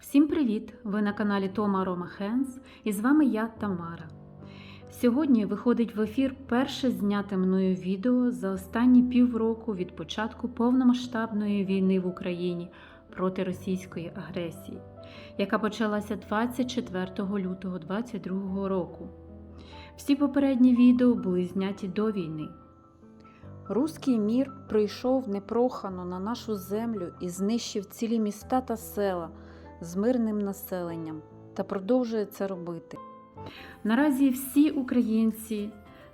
Всім привіт! Ви на каналі Тома Рома Хенс і з вами я Тамара. Сьогодні виходить в ефір перше зняте мною відео за останні півроку від початку повномасштабної війни в Україні проти російської агресії, яка почалася 24 лютого 2022 року. Всі попередні відео були зняті до війни. Руський мір прийшов непрохано на нашу землю і знищив цілі міста та села з мирним населенням та продовжує це робити. Наразі всі українці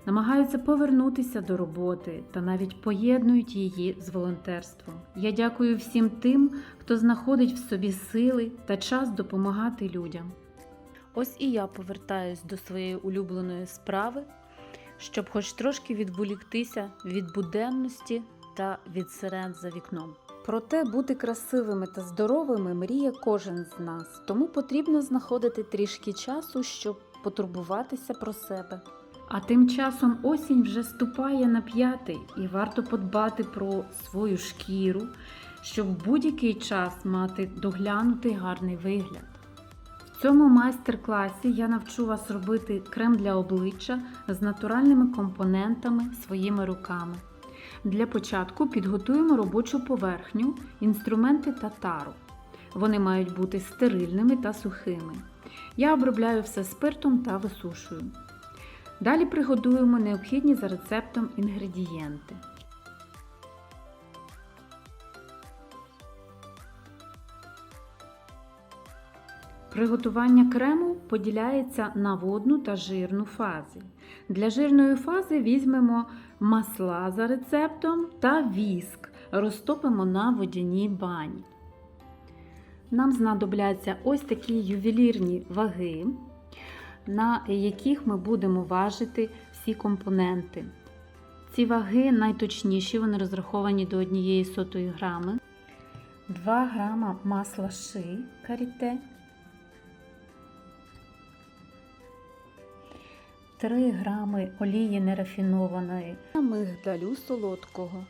намагаються повернутися до роботи та навіть поєднують її з волонтерством. Я дякую всім тим, хто знаходить в собі сили та час допомагати людям. Ось і я повертаюсь до своєї улюбленої справи, щоб хоч трошки відволіктися від буденності та від сирен за вікном. Проте бути красивими та здоровими мріє кожен з нас, тому потрібно знаходити трішки часу, щоб потурбуватися про себе. А тим часом осінь вже ступає на п'ятий, і варто подбати про свою шкіру, щоб в будь-який час мати доглянутий гарний вигляд. В цьому майстер-класі я навчу вас робити крем для обличчя з натуральними компонентами своїми руками. Для початку підготуємо робочу поверхню, інструменти та тару. Вони мають бути стерильними та сухими. Я обробляю все спиртом та висушую. Далі приготуємо необхідні за рецептом інгредієнти. Приготування крему поділяється на водну та жирну фази. Для жирної фази візьмемо масла за рецептом та віск, розтопимо на водяній бані. Нам знадобляться ось такі ювелірні ваги, на яких ми будемо важити всі компоненти. Ці ваги найточніші, вони розраховані до 1 сотої грами. 2 грама масла ши каріте, 3 грами олії нерафінованої, мигдалю солодкого.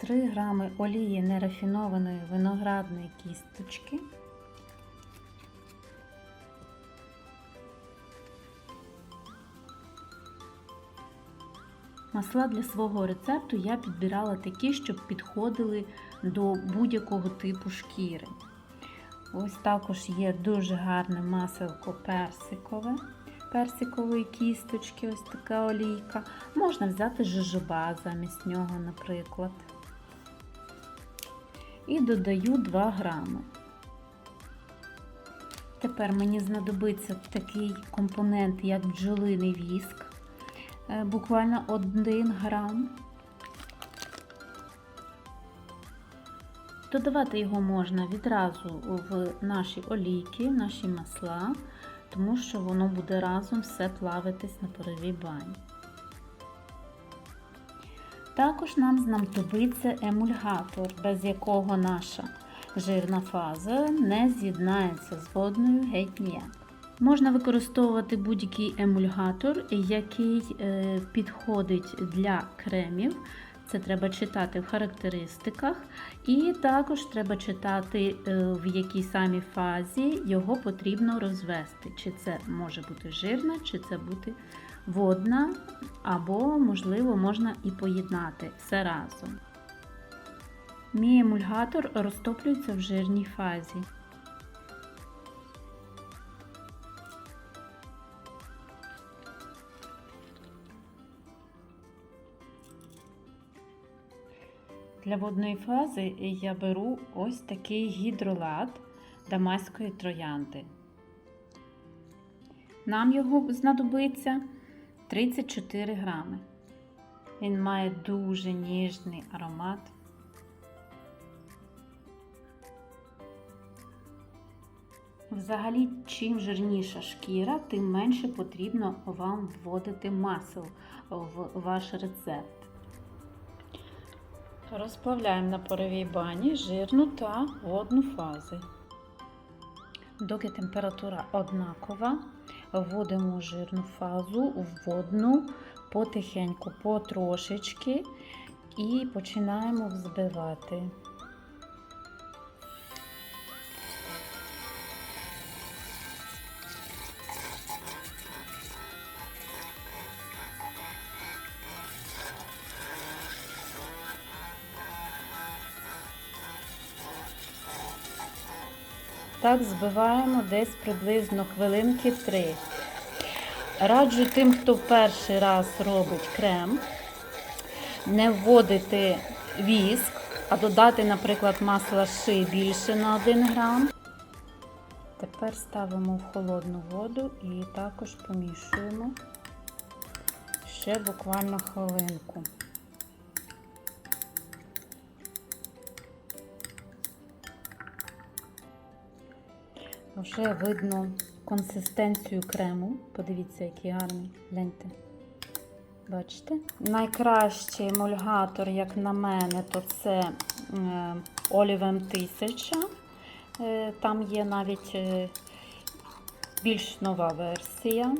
Три грами олії нерафінованої виноградної кісточки, Масла для свого рецепту я підбирала такі, щоб підходили до будь-якого типу шкіри. Ось також є дуже гарне маселко персикове, персикової кісточки, ось така олійка. Можна взяти жожоба замість нього, наприклад. І додаю 2 грами. Тепер мені знадобиться такий компонент, як бджолиний віск буквально 1 грам. Додавати його можна відразу в наші олійки, в наші масла, тому що воно буде разом все плавитись на паровій бані. Також нам знадобиться емульгатор, без якого наша жирна фаза не з'єднається з водною геть ніяк. Можна використовувати будь-який емульгатор, який е, підходить для кремів. Це треба читати в характеристиках, і також треба читати, е, в якій самій фазі його потрібно розвести. Чи це може бути жирна, чи це бути водна, або, можливо, можна і поєднати все разом. Мій емульгатор розтоплюється в жирній фазі. Для водної фази я беру ось такий гідролат дамаської троянди. Нам його знадобиться 34 грами. Він має дуже ніжний аромат. Взагалі, чим жирніша шкіра, тим менше потрібно вам вводити масел в ваш рецепт. Розплавляємо на паровій бані жирну та водну фази. Доки температура однакова, вводимо жирну фазу в водну потихеньку, потрошечки і починаємо взбивати. Так збиваємо десь приблизно хвилинки три. Раджу тим, хто перший раз робить крем, не вводити віск, а додати, наприклад, масла ши більше на 1 грам. Тепер ставимо в холодну воду і також помішуємо ще буквально хвилинку. Вже видно консистенцію крему. Подивіться, який гарний. Гляньте. Бачите? Найкращий емульгатор, як на мене, то це е, Olivem 1000. Е, Там є навіть е, більш нова версія,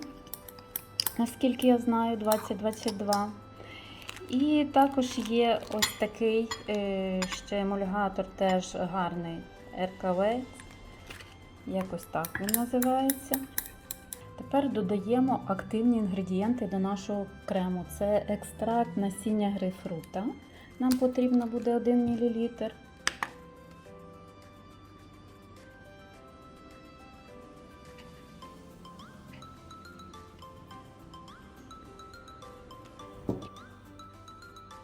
наскільки я знаю, 2022. І також є ось такий ще емульгатор, теж гарний РКВ. Якось так він називається. Тепер додаємо активні інгредієнти до нашого крему. Це екстракт насіння грейпфрута. Нам потрібно буде 1 мл.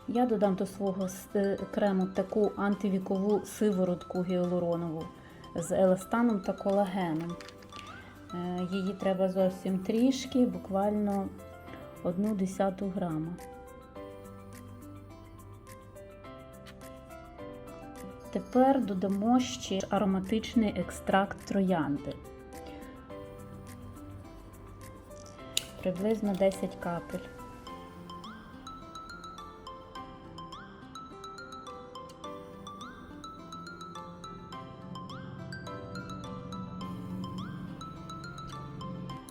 Я додам до свого крему таку антивікову сиворотку гіалуронову з еластаном та колагеном. Е, Її треба зовсім трішки, буквально 1 десяту грама. Тепер додамо ще ароматичний екстракт троянди. Приблизно 10 капель.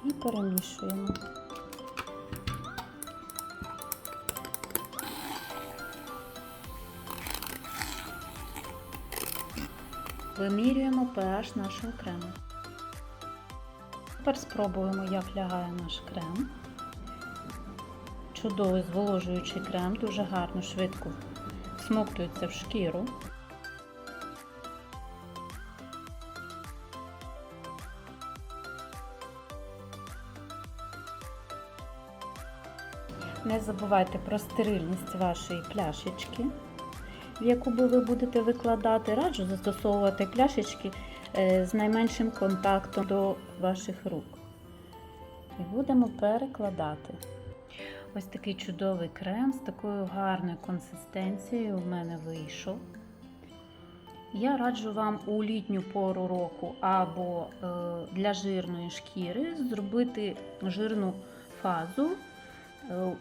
І перемішуємо. Вимірюємо pH нашого крему. Тепер спробуємо, як лягає наш крем. Чудовий зволожуючий крем, дуже гарно, швидко всмоктується в шкіру. Не забувайте про стерильність вашої пляшечки, в яку би ви будете викладати. Раджу застосовувати пляшечки е, з найменшим контактом до ваших рук. І будемо перекладати. Ось такий чудовий крем з такою гарною консистенцією в мене вийшов. Я раджу вам у літню пору року або е, для жирної шкіри зробити жирну фазу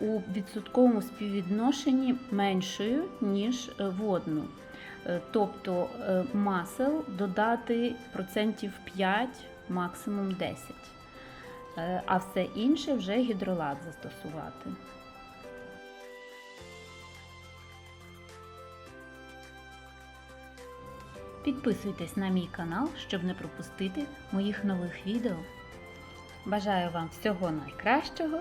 у відсотковому співвідношенні меншою, ніж е, водну. Е, Тобто е, масел додати процентів 5, максимум 10. Е, А все інше вже гідролат застосувати. Підписуйтесь на мій канал, щоб не пропустити моїх нових відео. Бажаю вам всього найкращого